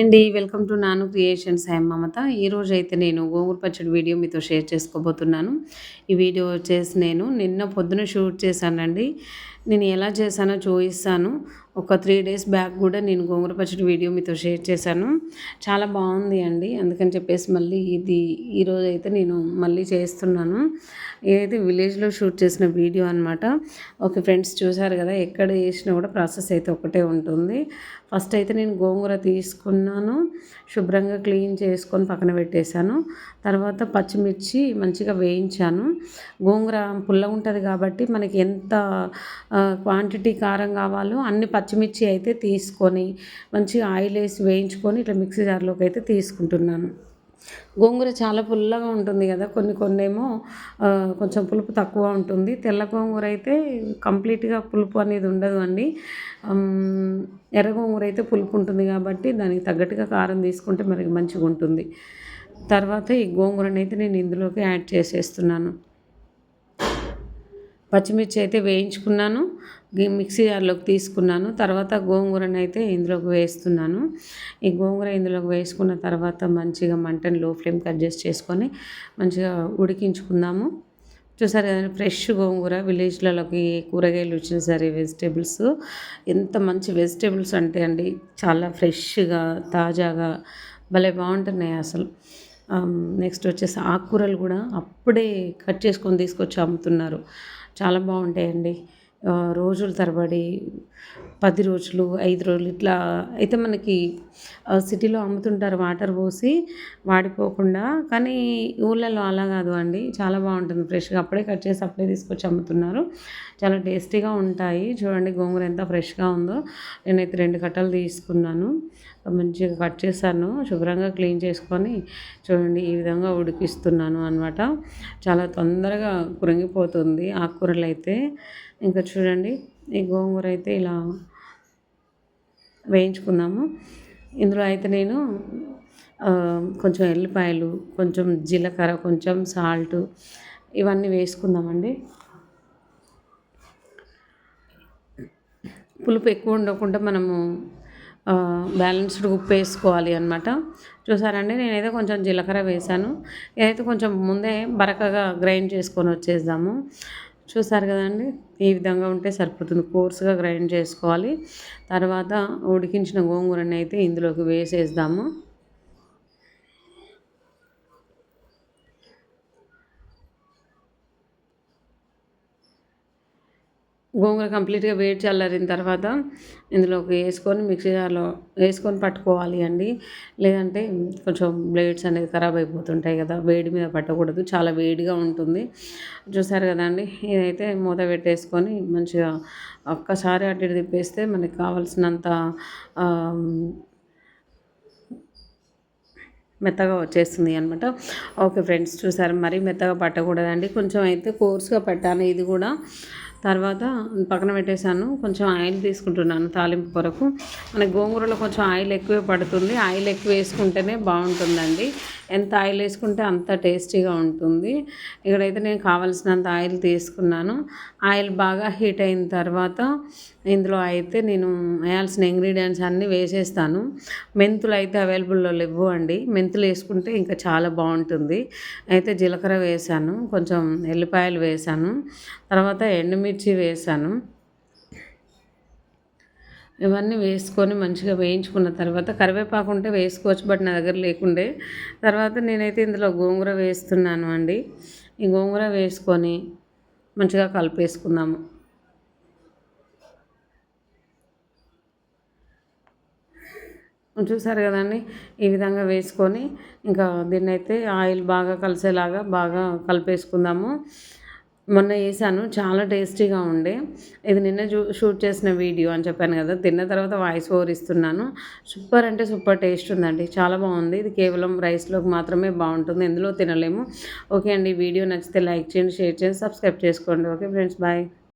అండి welcome to నాను creations. I'm Mamata. ఈరోజు అయితే నేను గోంగూర పచ్చడి వీడియో మీతో షేర్ చేసుకోబోతున్నాను. ఈ వీడియో వచ్చేసి నేను నిన్న పొద్దున షూట్ చేశానండి. నేను ఎలా చేశానో చూపిస్తాను. ఒక త్రీ డేస్ బ్యాక్ కూడా నేను గోంగూర పచ్చడి వీడియో మీతో షేర్ చేశాను. చాలా బాగుంది అండి. అందుకని చెప్పేసి మళ్ళీ ఇది ఈరోజు అయితే నేను మళ్ళీ చేస్తున్నాను. ఏదైతే విలేజ్లో షూట్ చేసిన వీడియో అనమాట ఓకే ఫ్రెండ్స్ చూసారు కదా ఎక్కడ వేసినా కూడా ప్రాసెస్ అయితే ఒకటే ఉంటుంది. ఫస్ట్ అయితే నేను గోంగూర తీసుకున్నాను. శుభ్రంగా క్లీన్ చేసుకొని పక్కన పెట్టేశాను. తర్వాత పచ్చిమిర్చి మంచిగా వేయించాను. గోంగూర పుల్ల ఉంటుంది కాబట్టి మనకి ఎంత క్వాంటిటీ కారం కావాలో అన్ని పచ్చిమిర్చి అయితే తీసుకొని మంచిగా ఆయిల్ వేసి వేయించుకొని ఇట్లా మిక్సీ జార్లోకి అయితే తీసుకుంటున్నాను. గోంగూర చాలా పుల్లగా ఉంటుంది కదా కొన్ని కొన్ని ఏమో కొంచెం పులుపు తక్కువ ఉంటుంది. తెల్ల గోంగూర అయితే కంప్లీట్గా పులుపు అనేది ఉండదు అండి. ఎర్ర గోంగూర అయితే పులుపు ఉంటుంది కాబట్టి దానికి తగ్గట్టుగా కారం తీసుకుంటే మనకి మంచిగా ఉంటుంది తర్వాత ఈ గోంగూరని అయితే నేను ఇందులోకి యాడ్ చేసేస్తున్నాను. పచ్చిమిర్చి అయితే వేయించుకున్నాను. మిక్సీ జార్లోకి తీసుకున్నాను. తర్వాత గోంగూరను అయితే ఇందులోకి వేస్తున్నాను. ఈ గోంగూర ఇందులోకి వేసుకున్న తర్వాత మంచిగా మంటను లో ఫ్లేమ్కి అడ్జస్ట్ చేసుకొని మంచిగా ఉడికించుకుందాము. చూసారు కదండి ఫ్రెష్ గోంగూర. విలేజ్లలోకి కూరగాయలు వచ్చిన సరే వెజిటేబుల్స్. ఎంత మంచి వెజిటేబుల్స్ అంటే అండి చాలా ఫ్రెష్గా తాజాగా భలే బాగుంటున్నాయి అసలు. నెక్స్ట్ వచ్చేసి ఆకుకూరలు కూడా అప్పుడే కట్ చేసుకొని తీసుకొచ్చి అమ్ముతున్నారు. చాలా బాగుంటాయండి. రోజుల తరబడి పది రోజులు ఐదు రోజులు ఇట్లా అయితే మనకి సిటీలో అమ్ముతుంటారు వాటర్ పోసి వాడిపోకుండా. కానీ ఊళ్ళలో అలా కాదు అండి. చాలా బాగుంటుంది ఫ్రెష్గా. అప్పుడే కట్ చేసి అప్పుడే తీసుకొచ్చి అమ్ముతున్నారు. చాలా టేస్టీగా ఉంటాయి. చూడండి గోంగూర ఎంత ఫ్రెష్గా ఉందో. నేనైతే రెండు కట్టలు తీసుకున్నాను. మంచిగా కట్ చేశాను. శుభ్రంగా క్లీన్ చేసుకొని చూడండి ఈ విధంగా ఉడికిస్తున్నాను అనమాట చాలా తొందరగా కురంగిపోతుంది ఆకుకూరలు అయితే. ఇంకా చూడండి ఈ గోంగూర అయితే ఇలా వేయించుకుందాము. ఇందులో అయితే నేను కొంచెం ఎల్లిపాయలు కొంచెం జీలకర్ర కొంచెం సాల్ట్ ఇవన్నీ వేసుకుందామండి. పులుపు ఎక్కువ ఉండకుండా మనము బ్యాలెన్స్డ్ ఉప్పు వేసుకోవాలి అనమాట చూసారండి నేనైతే కొంచెం జీలకర్ర వేసాను. ఇదైతే కొంచెం ముందే బరకగా గ్రైండ్ చేసుకొని వచ్చేద్దాము. చూసారు కదండి? ఈ విధంగా ఉంటే సరిపోతుంది. కోర్స్గా గ్రైండ్ చేసుకోవాలి. తర్వాత ఉడికించిన గోంగూరని అయితే ఇందులోకి వేసేద్దాము. గోంగూర కంప్లీట్గా వేడి చల్లారిన తర్వాత ఇందులోకి వేసుకొని మిక్సీ జార్లో వేసుకొని పట్టుకోవాలి అండి. లేదంటే కొంచెం బ్లేడ్స్ అనేది ఖరాబ్ అయిపోతుంటాయి కదా వేడి మీద పట్టకూడదు చాలా వేడిగా ఉంటుంది. చూసారు కదండి ఇదైతే మూత పెట్టేసుకొని మంచిగా ఒక్కసారి అటు ఇటు తిప్పేస్తే మనకి కావాల్సినంత మెత్తగా వచ్చేస్తుంది అనమాట ఓకే ఫ్రెండ్స్ చూసారు మరీ మెత్తగా పట్టకూడదండి. కొంచెం అయితే కోర్స్గా పెట్టాను ఇది కూడా. తర్వాత పక్కన పెట్టేశాను. కొంచెం ఆయిల్ తీసుకుంటున్నాను తాలింపు కొరకు. మన గోంగూరలో కొంచెం ఆయిల్ ఎక్కువే పడుతుంది. ఆయిల్ ఎక్కువ వేసుకుంటేనే బాగుంటుందండి. ఎంత ఆయిల్ వేసుకుంటే అంత టేస్టీగా ఉంటుంది. ఇక్కడైతే నేను కావలసినంత ఆయిల్ తీసుకున్నాను. ఆయిల్ బాగా హీట్ అయిన తర్వాత ఇందులో అయితే నేను వేయాల్సిన ఇంగ్రీడియంట్స్ అన్నీ వేసేస్తాను. మెంతులు అయితే అవైలబుల్లో లేవు అండి. మెంతులు వేసుకుంటే ఇంకా చాలా బాగుంటుంది. అయితే జీలకర్ర వేసాను. కొంచెం ఎల్లిపాయలు వేసాను. తర్వాత ఎండుమిర్చి వేసాను. ఇవన్నీ వేసుకొని మంచిగా వేయించుకున్న తర్వాత కరివేపాకు ఉంటే వేసుకోవచ్చు బట్ నా దగ్గర లేకుండే. తర్వాత నేనైతే ఇందులో గోంగూర వేస్తున్నాను అండి. ఈ గోంగూర వేసుకొని మంచిగా కలిపేసుకుందాము. చూసారు కదండి ఈ విధంగా వేసుకొని ఇంకా దీన్నైతే ఆయిల్ బాగా కలిసేలాగా బాగా కలిపేసుకుందాము. మొన్న వేసాను చాలా టేస్టీగా ఉండే. ఇది నిన్న షూట్ చేసిన వీడియో అని చెప్పాను కదా తిన్న తర్వాత వాయిస్ ఓవర్ ఇస్తున్నాను. సూపర్ అంటే సూపర్ టేస్ట్ ఉందండి చాలా బాగుంది. ఇది కేవలం రైస్లోకి మాత్రమే బాగుంటుంది ఎందులో తినలేము. ఓకే అండి వీడియో నచ్చితే లైక్ చేయండి షేర్ చేయండి సబ్స్క్రైబ్ చేసుకోండి. Okay friends bye.